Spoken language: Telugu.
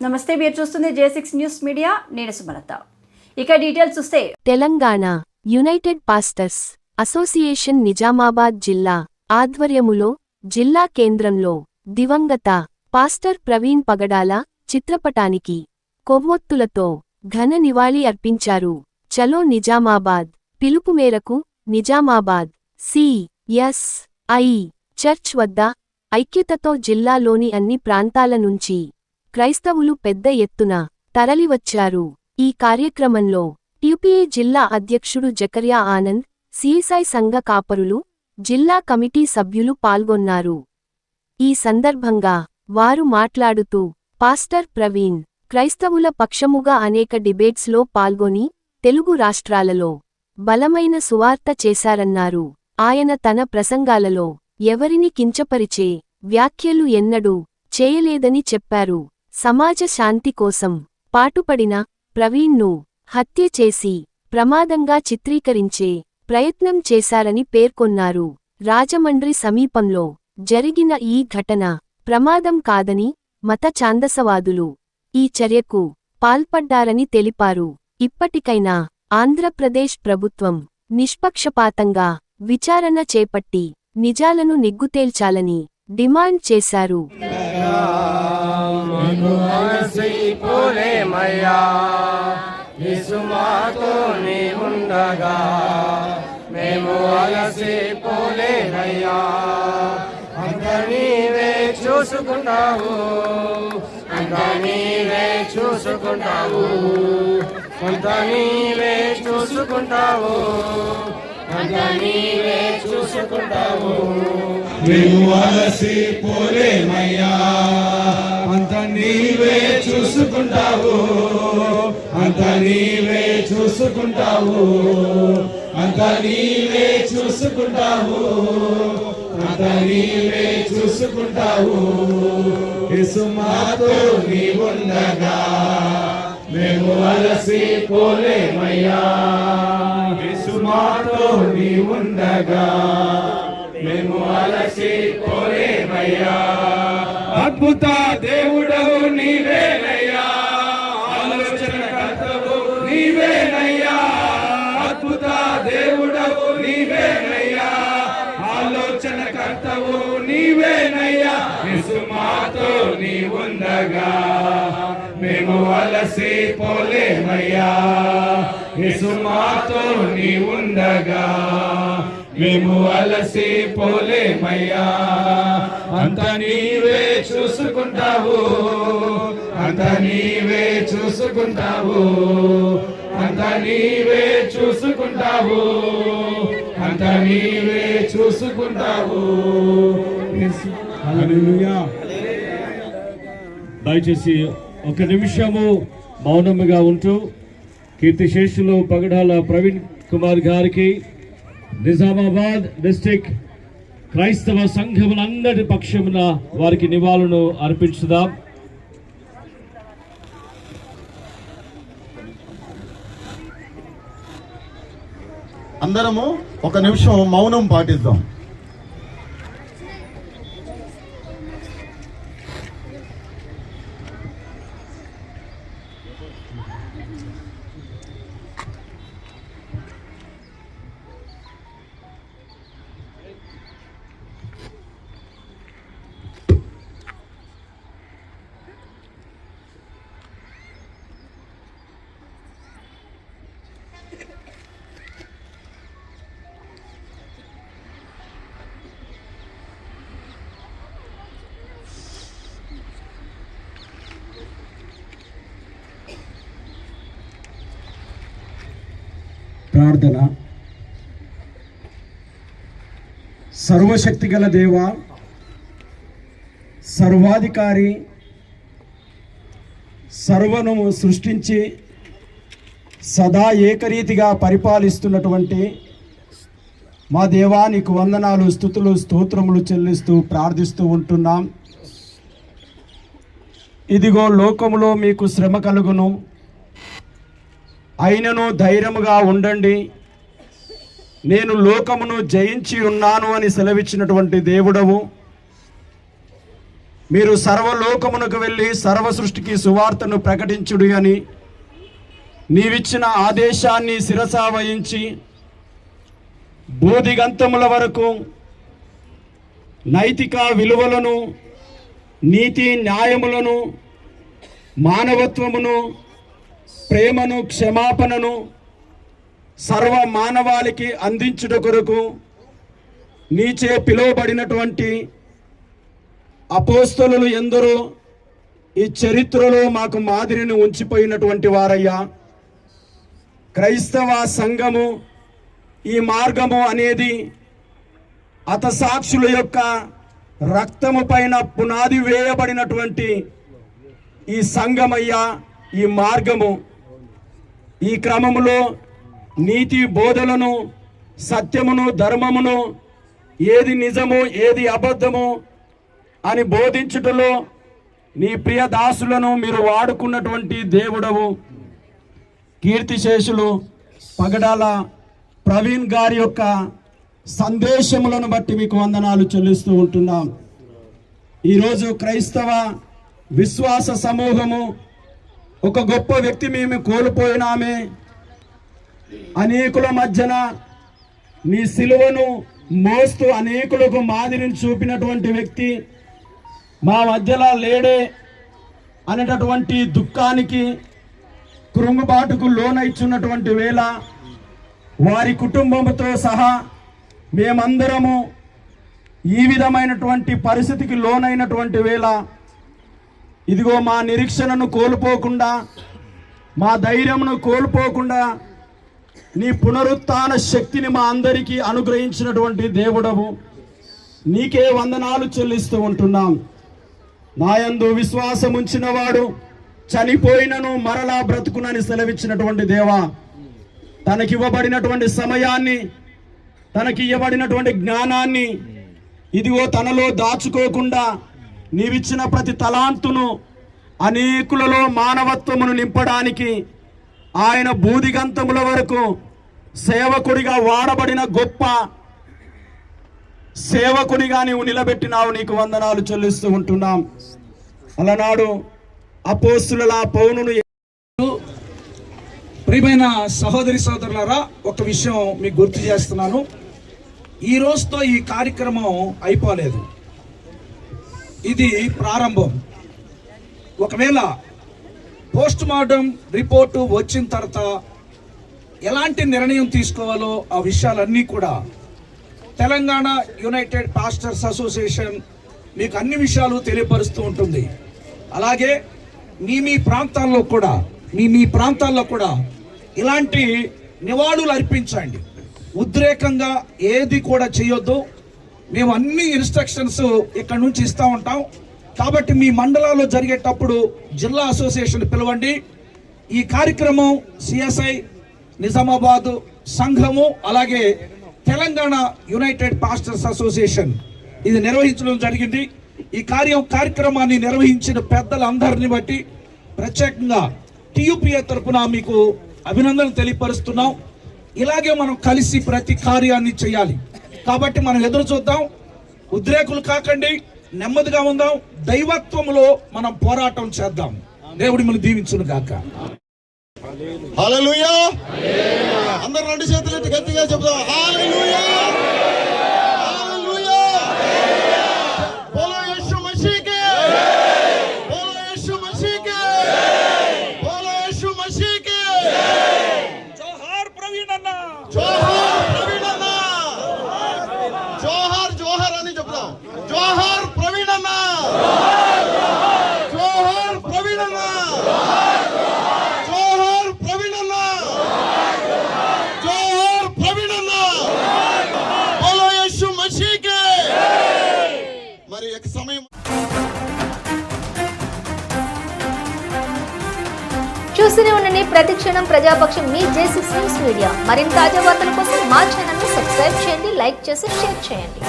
నమస్తే మీరు చూస్తుంది జే సిక్స్ న్యూస్ మీడియా నేను సుమలత. ఇక డీటెయిల్స్ చూస్తే Telangana united pastors association Nizamabad జిల్లా ఆధ్వర్యములో జిల్లా కేంద్రంలో దివంగత పాస్టర్ ప్రవీణ్ పగడాల చిత్రపటానికి కొవ్వొత్తులతో ఘన నివాళి అర్పించారు. చలో నిజామాబాద్ పిలుపు మేరకు Nizamabad C S I church వద్ద ఐక్యతతో జిల్లాలోని అన్ని ప్రాంతాల నుంచి క్రైస్తవులు పెద్ద ఎత్తున తరలివచ్చారు. ఈ కార్యక్రమంలో యూపీఏ జిల్లా అధ్యక్షుడు జకర్యా ఆనంద్ సిఎస్ఐ సంఘ కాపరులు జిల్లా కమిటీ సభ్యులు పాల్గొన్నారు. ఈ సందర్భంగా వారు మాట్లాడుతూ పాస్టర్ ప్రవీణ్ క్రైస్తవుల పక్షముగా అనేక డిబేట్స్లో పాల్గొని తెలుగు రాష్ట్రాలలో బలమైన సువార్త చేశారన్నారు. ఆయన తన ప్రసంగాలలో ఎవరిని కించపరిచే వ్యాఖ్యలు ఎన్నడూ చేయలేదని చెప్పారు. సమాజ శాంతి కోసం పాటుపడిన ప్రవీణ్ను హత్య చేసి ప్రమాదంగా చిత్రీకరించే ప్రయత్నం చేశారని పేర్కొన్నారు. రాజమండ్రి సమీపంలో జరిగిన ఈ ఘటన ప్రమాదం కాదని మత ఛాందసవాదులు ఈ చర్యకు పాల్పడ్డారని తెలిపారు. ఇప్పటికైనా ఆంధ్రప్రదేశ్ ప్రభుత్వం నిష్పక్షపాతంగా విచారణ చేపట్టి నిజాలను నిగ్గుతేల్చాలని డిమాండ్ చేశారు. పోలేమయ్యా యేసు ఉండగా మేము అలసి పోలేనయ్యా అంత నీవే చూసుకుంటావు. అంత నీవే చూసుకుంటావు. అంత నీవే చూసుకుంటావు. నీవే చూసుకుంటావు మేము అలసి అంత నీవే చూసుకుంటావు అంత నీవే చూసుకుంటావు అంత నీవే చూసుకుంటావు అంత నీవే చూసుకుంటావు యేసు మాతో మేము అలసి పోలేమయ్యా. మాతో నీ ఉండగా మేము అలసి పోలేమయ్యా. అద్భుత దేవుడవు నీవేనయ్యా. ఆలోచన కర్తవు నీవేనయ్యా. అద్భుత దేవుడవు నీవేనయ్యా. ఆలోచన కర్తవు నీవేనయ్యా మాతో నీ ఉండగా మేము అలసి పోలేమయ్యా. యేసు మాతో నీ ఉండగా మేము అలసి పోలేమయ్యా. అంత నీవే చూసుకుంటావు అంత నీవే చూసుకుంటావు అంత నీవే చూసుకుంటావు అంత నీవే చూసుకుంటావు. దయచేసి ఒక నిమిషము మౌనముగా ఉంటూ కీర్తిశేషులు పగడాల ప్రవీణ్ కుమార్ గారికి నిజామాబాద్ డిస్టిక్ క్రైస్తవ సంఘములందరి పక్షమున వారికి నివాళులు అర్పించుదాం. అందరము ఒక నిమిషం మౌనం పాటిద్దాం. ప్రార్థన. సర్వశక్తి గల దేవ సర్వాధికారి సర్వను సృష్టించి సదా ఏకరీతిగా పరిపాలిస్తున్నటువంటి మా దేవా నీకు వందనాలు స్థుతులు స్తోత్రములు చెల్లిస్తూ ప్రార్థిస్తూ ఉంటున్నాం. ఇదిగో లోకములో మీకు శ్రమ కలుగును. అయినను ధైర్యముగా ఉండండి. నేను లోకమును జయించి ఉన్నాను అని సెలవిచ్చినటువంటి దేవుడవు. మీరు సర్వలోకమునకు వెళ్ళి సర్వ సృష్టికి సువార్తను ప్రకటించుడు అని నీవిచ్చిన ఆదేశాన్ని శిరస వహించి బోధిగంతముల వరకు నైతిక విలువలను నీతి న్యాయములను మానవత్వమును ప్రేమను క్షమాపణను సర్వ మానవాళికి అందించుట కొరకు నీచే పిలువబడినటువంటి అపోస్తలు ఎందరో ఈ చరిత్రలో మాకు మాదిరిని ఉంచిపోయినటువంటి వారయ్యా. క్రైస్తవ సంఘము ఈ మార్గము అనేది అతసాక్షుల యొక్క రక్తము పైన పునాది వేయబడినటువంటి ఈ సంఘమయ్యా. ఈ మార్గము ఈ క్రమములో నీతి బోధలను సత్యమును ధర్మమును ఏది నిజము ఏది అబద్ధము అని బోధించుటలో నీ ప్రియ దాసులను మీరు వాడుకున్నటువంటి దేవుడవు కీర్తిశేషులు పగడాల ప్రవీణ్ గారి యొక్క సందేశములను బట్టి మీకు వందనాలు చెల్లిస్తూ ఉంటున్నాం. ఈరోజు క్రైస్తవ విశ్వాస సమూహము ఒక గొప్ప వ్యక్తి మేము కోల్పోయినామే. అనేకుల మధ్యన నీ సిలువను మోస్తూ అనేకులకు మాదిరిని చూపినటువంటి వ్యక్తి మా మధ్యలో లేడే అనేటటువంటి దుఃఖానికి కృంగుబాటుకు లోనైచున్నటువంటి వేళ వారి కుటుంబంతో సహా మేమందరము ఈ విధమైనటువంటి పరిస్థితికి లోనైనటువంటి వేళ ఇదిగో మా నిరీక్షణను కోల్పోకుండా మా ధైర్యమును కోల్పోకుండా నీ పునరుత్న శక్తిని మా అందరికీ అనుగ్రహించినటువంటి దేవుడవు. నీకే వందనాలు చెల్లిస్తూ ఉంటున్నాం. నాయందు విశ్వాసం ఉంచినవాడు చనిపోయినను మరలా బ్రతుకునని సెలవిచ్చినటువంటి దేవా తనకివ్వబడినటువంటి సమయాన్ని తనకి ఇవ్వబడినటువంటి జ్ఞానాన్ని ఇదిగో తనలో దాచుకోకుండా నీవిచ్చిన ప్రతి తలాంతును అనేకులలో మానవత్వమును నింపడానికి ఆయన బూదిగంతముల వరకు సేవకుడిగా వాడబడిన గొప్ప సేవకునిగా నీవు నిలబెట్టినావు నీకు వందనాలు చెల్లిస్తూ ఉంటున్నాం. అలనాడు అపోస్తుల పౌనును ప్రియమైన సహోదరి సహోదరులారా ఒక విషయం మీకు గుర్తు చేస్తున్నాను. ఈ రోజుతో ఈ కార్యక్రమం అయిపోలేదు. ఇది ప్రారంభం. ఒకవేళ పోస్ట్ మార్టం రిపోర్టు వచ్చిన తర్వాత ఎలాంటి నిర్ణయం తీసుకోవాలో ఆ విషయాలన్నీ కూడా తెలంగాణ యునైటెడ్ పాస్టర్స్ అసోసియేషన్ మీకు అన్ని విషయాలు తెలియపరుస్తూ ఉంటుంది. అలాగే మీ మీ ప్రాంతాల్లో కూడా మీ మీ ప్రాంతాల్లో కూడా ఇలాంటి నివాళులు అర్పించండి. ఉద్రేకంగా ఏది కూడా చేయొద్దు. మేము అన్ని ఇన్స్ట్రక్షన్స్ ఇక్కడ నుంచి ఇస్తూ ఉంటాం. కాబట్టి మీ మండలాల్లో జరిగేటప్పుడు జిల్లా అసోసియేషన్ పిలవండి. ఈ కార్యక్రమం సిఎస్ఐ నిజామాబాదు సంఘము అలాగే తెలంగాణ యునైటెడ్ పాస్టర్స్ అసోసియేషన్ ఇది నిర్వహించడం జరిగింది. ఈ కార్యం కార్యక్రమాన్ని నిర్వహించిన పెద్దలందరిని బట్టి ప్రత్యేకంగా టీయూపీఏ తరఫున మీకు అభినందనలు తెలియపరుస్తున్నాం. ఇలాగే మనం కలిసి ప్రతి కార్యాన్ని చేయాలి. కాబట్టి మనం ఎదురు చూద్దాం. ఉద్రేకులు కాకండి నెమ్మదిగా ఉందాం. దైవత్వంలో మనం పోరాటం చేద్దాం. దేవుడి మనం దీవించును గాక. అందరు రెండు చేతులు గట్టిగా చెప్తాం హల్లెలూయా హల్లెలూయా బోలో యేసు మసీహ్కి బోలో యేసు మసీహ్కి బోలో యేసు మసీహ్కి జోహార్ ప్రవీణ్ అన్న జోహార్ ప్రవీణ్ అన్న జోహార్ జోహార్ అని చెప్దాం జోహార్ ప్రవీణ్ అన్న. జోహార్ ప్రవీణ్ అన్న. జోహార్ ప్రవీణ్ అన్న. జోహార్ ప్రవీణ్ అన్న. బోలో యేసు మసీహ్కి. మరి ఒక సమయం. చూస్తూనే ఉండండి ప్రతి క్షణం ప్రజాపక్షం మీ జేసిక్స్ న్యూస్ మీడియా. మరిన్ని తాజా వార్తల కోసం మా ఛానల్ని సబ్స్క్రైబ్ చేయండి లైక్ చేసి షేర్ చేయండి.